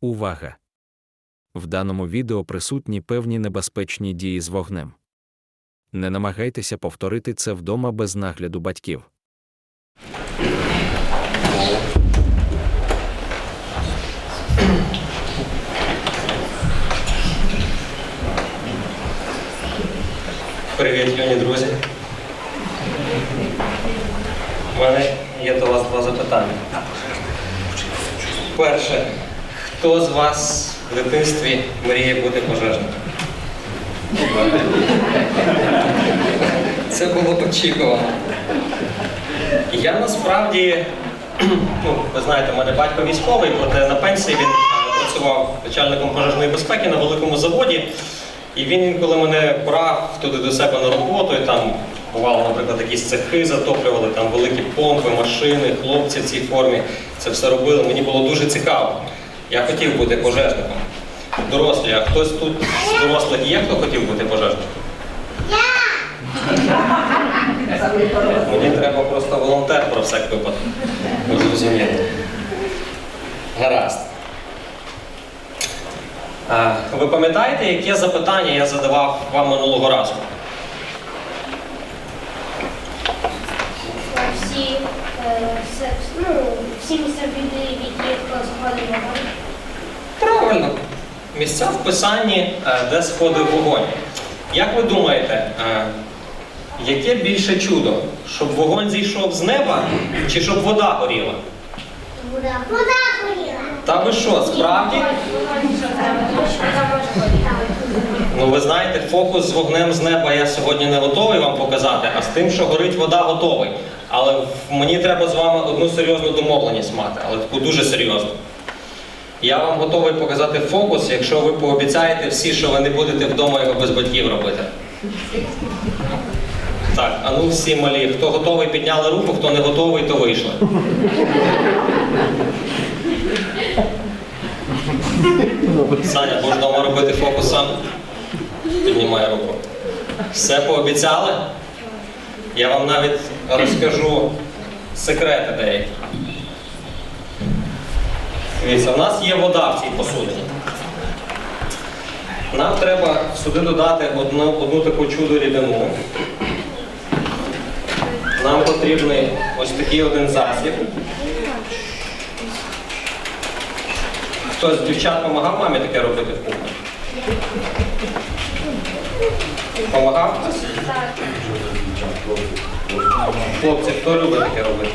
Увага! В даному відео присутні певні небезпечні дії з вогнем. Не намагайтеся повторити це вдома без нагляду батьків. Привіт, юні друзі. У мене є до вас два запитання. Перше, хто з вас в дитинстві мріє бути пожежником? Це було очікувано. Я насправді, ну, ви знаєте, мене батько військовий, проте на пенсії він е, працював начальником пожежної безпеки на великому заводі. І він інколи мене брав туди до себе на роботу, і там бувало, наприклад, якісь цехи затоплювали, там великі помпи, машини, хлопці в цій формі. Це все робили. Мені було дуже цікаво. Я хотів бути пожежником. Дорослі, а хтось тут з дорослих є, хто хотів бути пожежником? Мені треба просто волонтер про всяк випадок. Ви зрозуміли. Гаразд. А, Ви пам'ятаєте, яке запитання я задавав вам минулого разу? всі, е, все- ну, всі місця біди, в яких вогонь. Правильно. Місця в писанні, е, де сходив вогонь. Як ви думаєте, е, яке більше чудо? Щоб вогонь зійшов з неба чи щоб вода горіла? Вода. Вода горіла. Та ви що, справді? Ну ви знаєте, фокус з вогнем з неба я сьогодні не готовий вам показати, а з тим, що горить вода, готовий. Але мені треба з вами одну серйозну домовленість мати, але таку дуже серйозну. Я вам готовий показати фокус, якщо ви пообіцяєте всі, що ви не будете вдома його без батьків робити. Так, а ну всі малі, хто готовий, підняли руку, хто не готовий, то вийшли. Саня, будеш вдома робити фокус сам? Піднімай руку. Все пообіцяли? Я вам навіть розкажу секрети деякі. Дивіться, у нас є вода в цій посудині. Нам треба сюди додати одну, одну таку чудо рідину. Нам потрібний ось такий один засіб. Хтось з дівчат допомагав мамі таке робити в кухні? Помагав хтось? Хлопці, хто любить таке робити?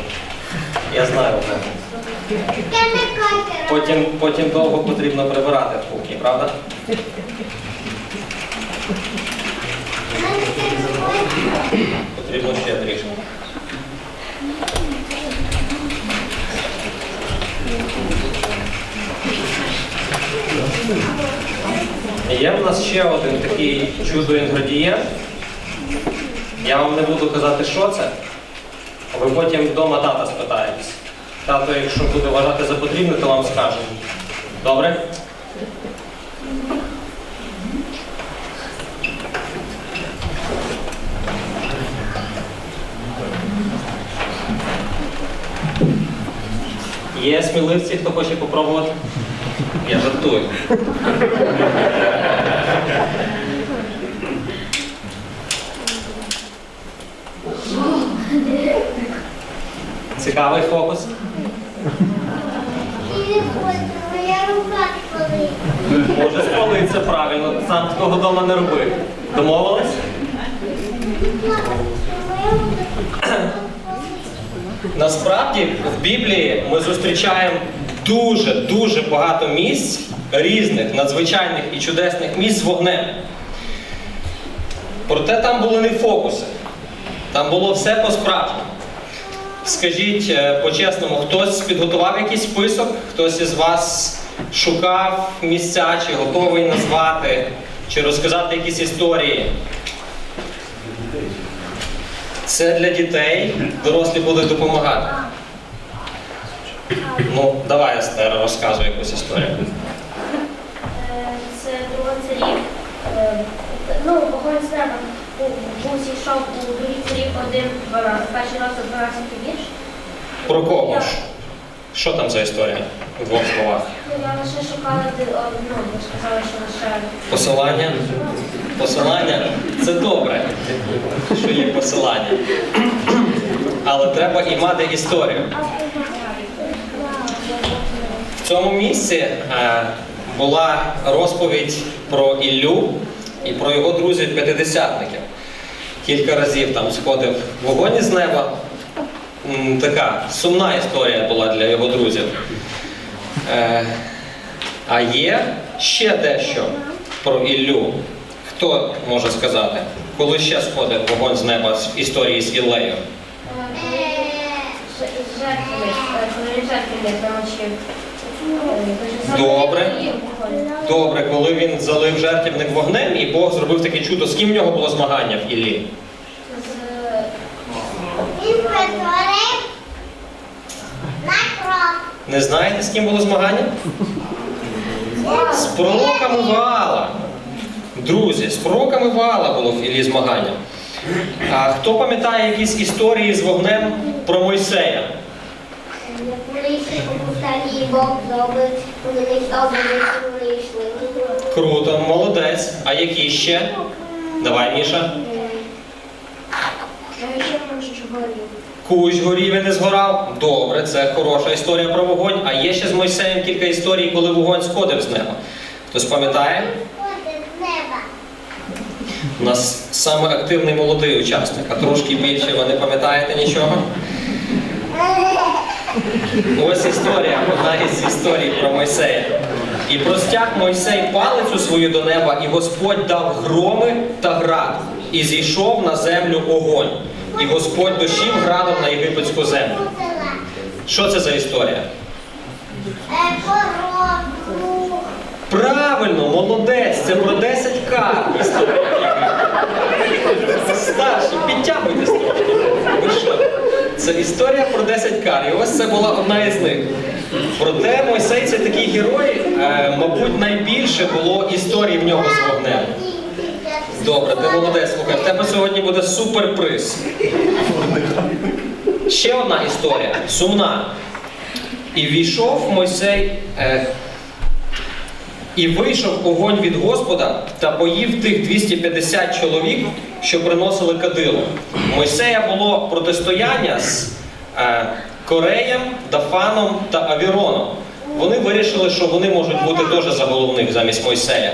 Я знаю одне. Потім, потім довго потрібно прибирати в кухні, правда? Потрібно ще трішки. Є в нас ще один такий чудо-інгредієнт. Я вам не буду казати, що це. Ви потім вдома тата спитаєтесь. Тато, якщо буде вважати за потрібне, то вам скаже. Добре? Є сміливці, хто хоче попробувати? Я жартую. Цікавий фокус. Може спалиться правильно, сам такого вдома не робив. Домовились? Насправді в Біблії ми зустрічаємо дуже дуже багато місць різних, надзвичайних і чудесних місць з вогнем. Проте там були не фокуси, там було все по-справжньому. Скажіть е, по-чесному, хтось підготував якийсь список, хтось із вас шукав місця, чи готовий назвати, чи розказати якісь історії. Це для дітей, дорослі будуть допомагати. Ну, давай, Естера, розказуй якусь історію. Е, Це друга царів. Е, Ну, вогонь з неба був зійшов у другій царів один, 12, перший раз 12 вірш. Про кого ж? Що там за історія? У двох словах. Ну, я лише шукала, де, о, ну, ви сказали, що лише... Посилання. Посилання це добре, що є посилання. Але треба і мати історію. В цьому місці е, була розповідь про Іллю і про його друзів п'ятидесятників. Кілька разів там сходив вогонь із неба. Така сумна історія була для його друзів. Е, а є ще дещо про Іллю. Хто може сказати, коли ще сходив вогонь з неба з історії з Іллею? Замочив. Добре. Добре, коли він залив жертівник вогнем, і Бог зробив таке чудо, з ким в нього було змагання в Іллі? Не знаєте, з ким було змагання? З пророками Ваала. Друзі, з пророками Ваала було в Іллі змагання. А хто пам'ятає якісь історії з вогнем про Мойсея? Вони не вони йшли. Круто, молодець. А які ще? Давай, Міша. Кущ горів і не згорав. Добре, це хороша історія про вогонь. А є ще з Мойсеєм кілька історій, коли вогонь сходив з неба. Хтось пам'ятає? Ходить з неба. У нас саме активний молодий учасник, а трошки більше ви не пам'ятаєте нічого? Ось історія, одна із історій про Мойсея. І простяг Мойсей палицю свою до неба, і Господь дав громи та град, і зійшов на землю огонь. І Господь дощів градом на єгипетську землю. Що це за історія? Правильно, молодець, це про 10 кар історія. Старші, підтягуйтесь. Ви що? Це історія про 10 кар. І ось це була одна із них. Проте Мойсей це такий герой, е, мабуть, найбільше було історій в нього з вогнем. Добре, ти молодець, слухай, в тебе сьогодні буде суперприз. Ще одна історія, сумна. І війшов Мойсей. Е, і вийшов огонь від Господа та поїв тих 250 чоловік, що приносили кадило. Мойсея було протистояння з е, Кореєм, Дафаном та Авіроном. Вони вирішили, що вони можуть бути теж за головних замість Мойсея.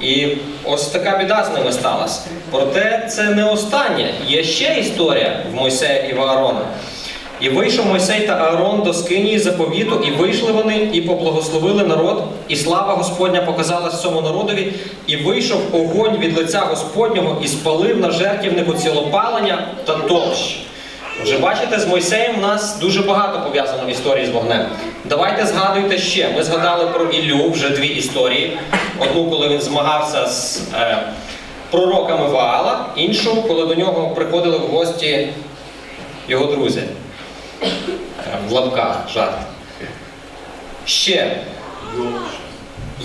І ось така біда з ними сталася. Проте це не останнє. Є ще історія в Мойсея і в Аарона. І вийшов Мойсей та Аарон до скинії заповіту, і вийшли вони, і поблагословили народ, і слава Господня показалась цьому народові, і вийшов огонь від лиця Господнього і спалив на жертівнику цілопалення та товщ. Вже бачите, з Мойсеєм в нас дуже багато пов'язано в історії з вогнем. Давайте згадуйте ще. Ми згадали про Іллю вже дві історії. Одну, коли він змагався з е, пророками Ваала, іншу, коли до нього приходили в гості його друзі. Е, В лапках жарт. Ще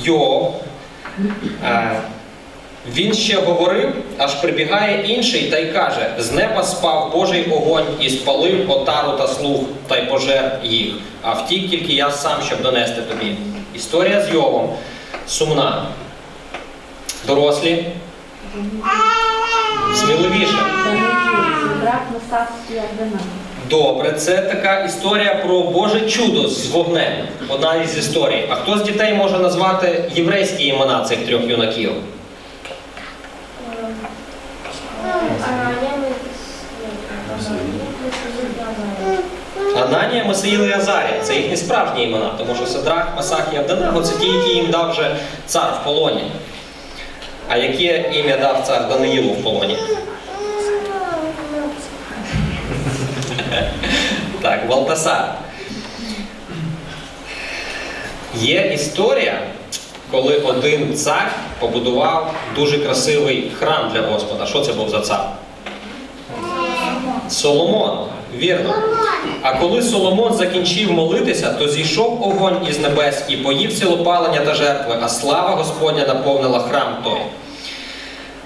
Йов. Е, Він ще говорив, аж прибігає інший та й каже: з неба спав Божий огонь і спалив отару та слух, та й пожер їх. А втік тільки я сам, щоб донести тобі. Історія з Йовом сумна. Дорослі, сміливіше. Брак Ардена. Добре, це така історія про Боже чудо з вогнем. Одна із історій. А хто з дітей може назвати єврейські імена цих трьох юнаків? Ананія, Месаїл і Азарія. Це їхні справжні імена, тому що Садрах, Масах і Абданаго це ті, які їм дав вже цар в полоні. А яке ім'я дав цар Даниїлу в полоні? Так, Валтасар. Є історія, коли один цар побудував дуже красивий храм для Господа. Що це був за цар? Соломон. Вірно. А коли Соломон закінчив молитися, то зійшов огонь із небес і поїв цілопалення та жертви, а слава Господня наповнила храм той.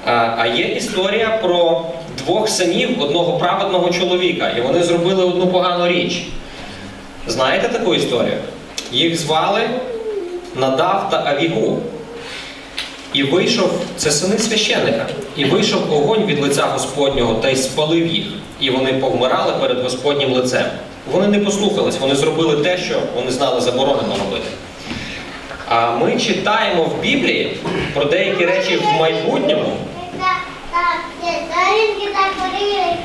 А, є історія про двох синів одного праведного чоловіка, і вони зробили одну погану річ. Знаєте таку історію? Їх звали Надав та Авігу. І вийшов, це сини священника, і вийшов огонь від лиця Господнього та й спалив їх, і вони повмирали перед Господнім лицем. Вони не послухались, вони зробили те, що вони знали заборонено робити. А ми читаємо в Біблії про деякі речі в майбутньому, Так, сторінки так горіли,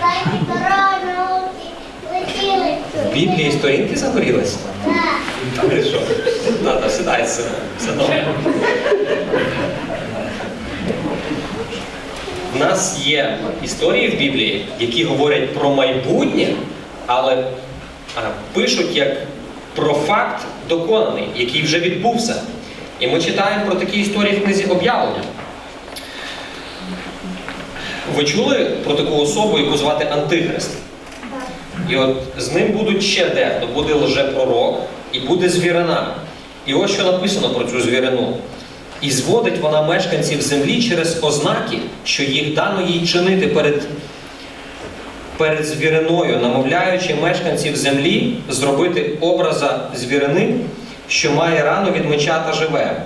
корону летіли. в Біблії сторінки загорілися. Так. Та що? Тата, сідай, сина. Все добре. У нас є історії в Біблії, які говорять про майбутнє, але а, пишуть як про факт доконаний, який вже відбувся. І ми читаємо про такі історії в книзі об'явлення. Ви чули про таку особу, яку звати Антихрист? І от з ним будуть ще дехто, буде лжепророк і буде звірина. І ось що написано про цю звірину. І зводить вона мешканців землі через ознаки, що їх дано їй чинити перед, перед звіриною, намовляючи мешканців землі зробити образа звірини, що має рану від меча та живе.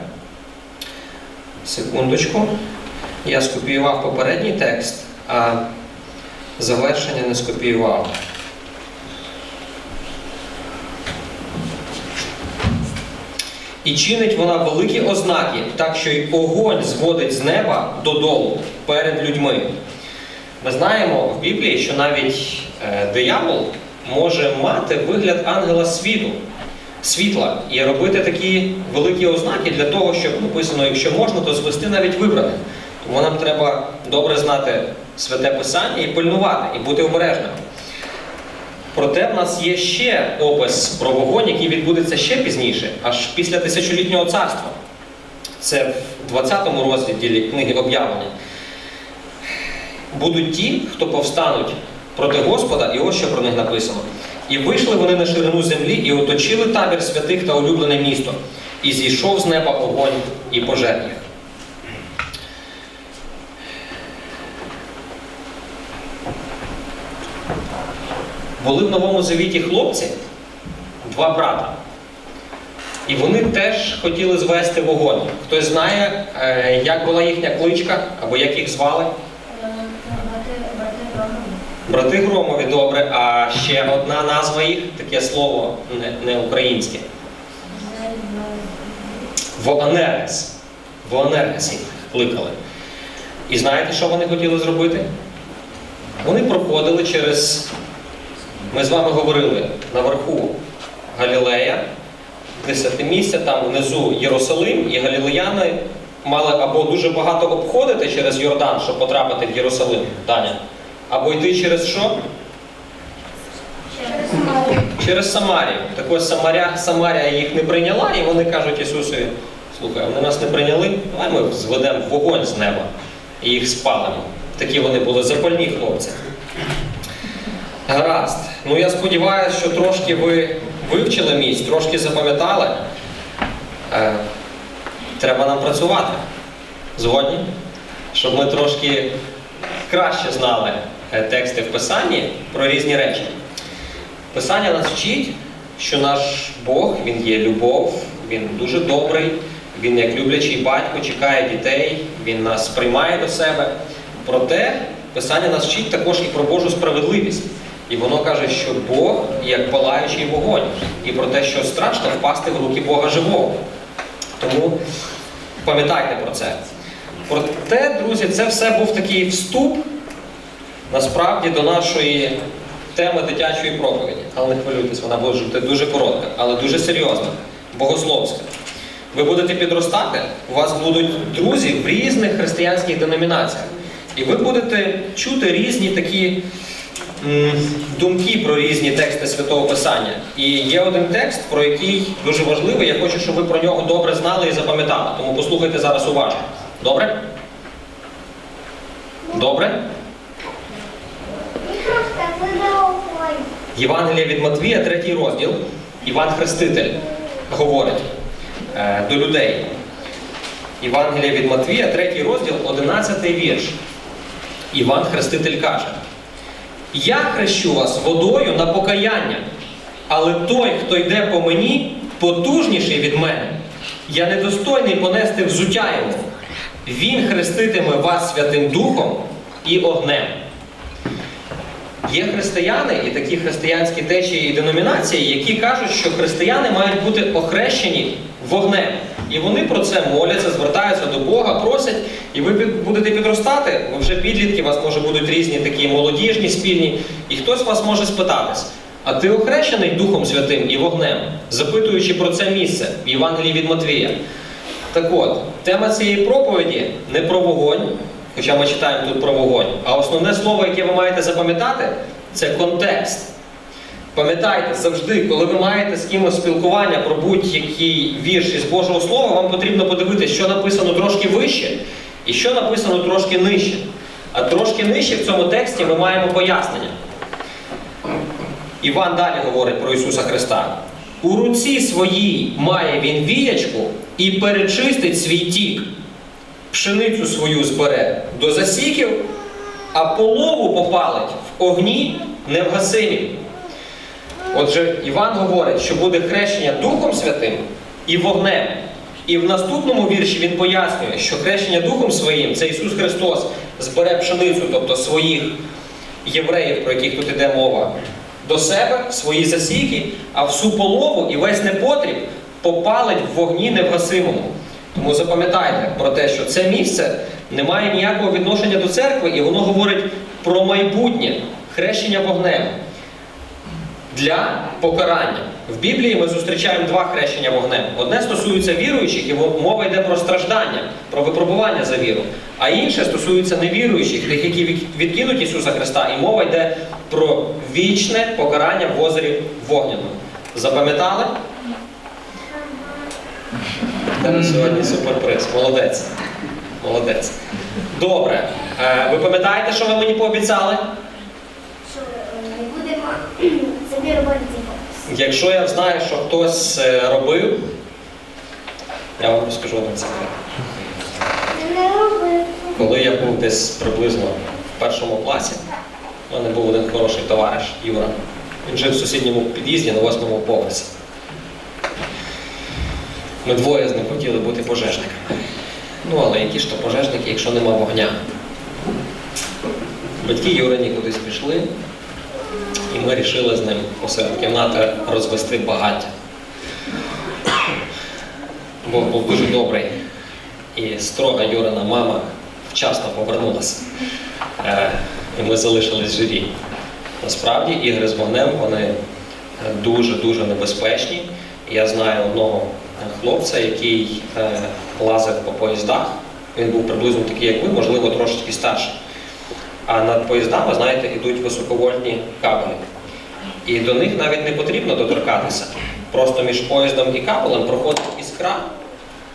Секундочку. Я скопіював попередній текст, а завершення не скопіював. І чинить вона великі ознаки, так що й огонь зводить з неба додолу перед людьми. Ми знаємо в Біблії, що навіть е, диявол може мати вигляд ангела світу, світла і робити такі великі ознаки для того, щоб написано, якщо можна, то звести навіть вибраних. Тому нам треба добре знати святе писання і пильнувати, і бути обережними. Проте в нас є ще опис про вогонь, який відбудеться ще пізніше, аж після тисячолітнього царства. Це в 20 розділі книги об'явлення. Будуть ті, хто повстануть проти Господа, і ось що про них написано. І вийшли вони на ширину землі і оточили табір святих та улюблене місто, і зійшов з неба огонь і пожер їх. Були в Новому Завіті хлопці, два брата. І вони теж хотіли звести вогонь. Хтось знає, е, як була їхня кличка або як їх звали? Е, Брати, Громові. Добре, а ще одна назва їх, таке слово не, не українське. Воанерес. Воанерес їх кликали. І знаєте, що вони хотіли зробити? Вони проходили через, ми з вами говорили, наверху Галілея, десятимістя, там внизу Єрусалим, і галілеяни мали або дуже багато обходити через Йордан, щоб потрапити в Єрусалим, Таня, або йти через що? Через Самарію. Через Самарію. Так ось Самаря, Самарія їх не прийняла, і вони кажуть Ісусові, слухай, вони нас не прийняли, давай ми зведемо вогонь з неба і їх спалимо. Такі вони були запальні хлопці. Гаразд. Ну я сподіваюся, що трошки ви вивчили місць, трошки запам'ятали. Е, треба нам працювати. Згодні? Щоб ми трошки краще знали е, тексти в Писанні про різні речі. Писання нас вчить, що наш Бог, Він є любов, Він дуже добрий, Він як люблячий батько чекає дітей, Він нас приймає до себе. Проте Писання нас вчить також і про Божу справедливість. І воно каже, що Бог як палаючий вогонь, і про те, що страшно впасти в руки Бога живого. Тому пам'ятайте про це. Проте, друзі, це все був такий вступ насправді до нашої теми дитячої проповіді. Але не хвилюйтесь, вона буде дуже коротка, але дуже серйозна, богословська. Ви будете підростати, у вас будуть друзі в різних християнських деномінаціях. І ви будете чути різні такі думки про різні тексти Святого Писання. І є один текст, про який дуже важливий. Я хочу, щоб ви про нього добре знали і запам'ятали. Тому послухайте зараз уважно. Добре? Добре? Євангелія від Матвія, третій розділ. Іван Хреститель говорить е, до людей. Євангелія від Матвія, третій розділ, 11 вірш. Іван Хреститель каже: Я хрещу вас водою на покаяння, Але той, хто йде по мені, потужніший від мене. Я недостойний понести взуття йому. Він хреститиме вас Святим Духом і огнем. Є християни і такі християнські течії і деномінації, які кажуть, що християни мають бути охрещені вогнем. І вони про це моляться, звертаються до Бога, просять, і ви будете підростати, ви вже підлітки, у вас може будуть різні такі молодіжні, спільні, і хтось вас може спитатись, а ти охрещений Духом Святим і вогнем, запитуючи про це місце в Євангелії від Матвія. Так от, тема цієї проповіді не про вогонь, хоча ми читаємо тут про вогонь, а основне слово, яке ви маєте запам'ятати, це контекст. Пам'ятайте, завжди, коли ви маєте з кимось спілкування про будь-який вірш із Божого Слова, вам потрібно подивитися, що написано трошки вище і що написано трошки нижче. А трошки нижче в цьому тексті ми маємо пояснення. Іван далі говорить про Ісуса Христа. У руці своїй має він віячку і перечистить свій тік. Пшеницю свою збере до засіків, а полову попалить в огні невгасимі. Отже, Іван говорить, що буде хрещення Духом Святим і вогнем. І в наступному вірші він пояснює, що хрещення Духом Своїм це Ісус Христос збере пшеницю, тобто своїх євреїв, про яких тут іде мова, до себе, свої засіки, а всю полову і весь непотріб попалить в вогні невгасимому. Тому запам'ятайте про те, що це місце не має ніякого відношення до церкви, і воно говорить про майбутнє хрещення вогнем для покарання. В Біблії ми зустрічаємо два хрещення вогнем. Одне стосується віруючих, і мова йде про страждання, про випробування за віру. А інше стосується невіруючих, тих, які відкинуть Ісуса Христа, і мова йде про вічне покарання в озері вогняному. Запам'ятали? Сьогодні суперприз. Молодець. Молодець. Добре. Е, Ви пам'ятаєте, що ви мені пообіцяли? Що е, не будемо фокуси. Якщо я знаю, що хтось робив, я вам розкажу один секрет. Не робити. Коли я був десь приблизно в першому класі, у мене був один хороший товариш Юра. Він жив в сусідньому під'їзді на восьмому поверсі. Ми двоє з ним хотіли бути пожежниками. Ну, але які ж то пожежники, якщо нема вогня? Батьки Юрині кудись пішли, і ми вирішили з ним посеред кімнати розвести багаття. Бог був дуже добрий. І строга Юрина мама вчасно повернулася. Е, і ми залишились журі. Насправді ігри з вогнем вони дуже-дуже небезпечні. Я знаю одного е, хлопця, який е, лазив по поїздах. Він був приблизно такий, як ви, можливо, трошечки старший. А над поїздами, знаєте, йдуть високовольтні кабелі. І до них навіть не потрібно доторкатися. Просто між поїздом і кабелем проходить іскра,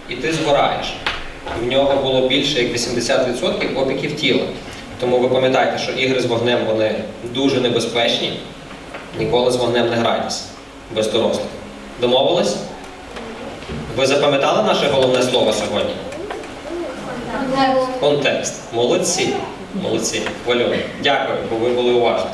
і ти згораєш. В нього було більше як 80% опіків тіла. Тому ви пам'ятаєте, що ігри з вогнем вони дуже небезпечні. Ніколи з вогнем не грайтеся без дорослих. Домовились? Ви запам'ятали наше головне слово сьогодні? Контекст. Молодці. Молодці. Валю. Дякую, бо ви були уважні.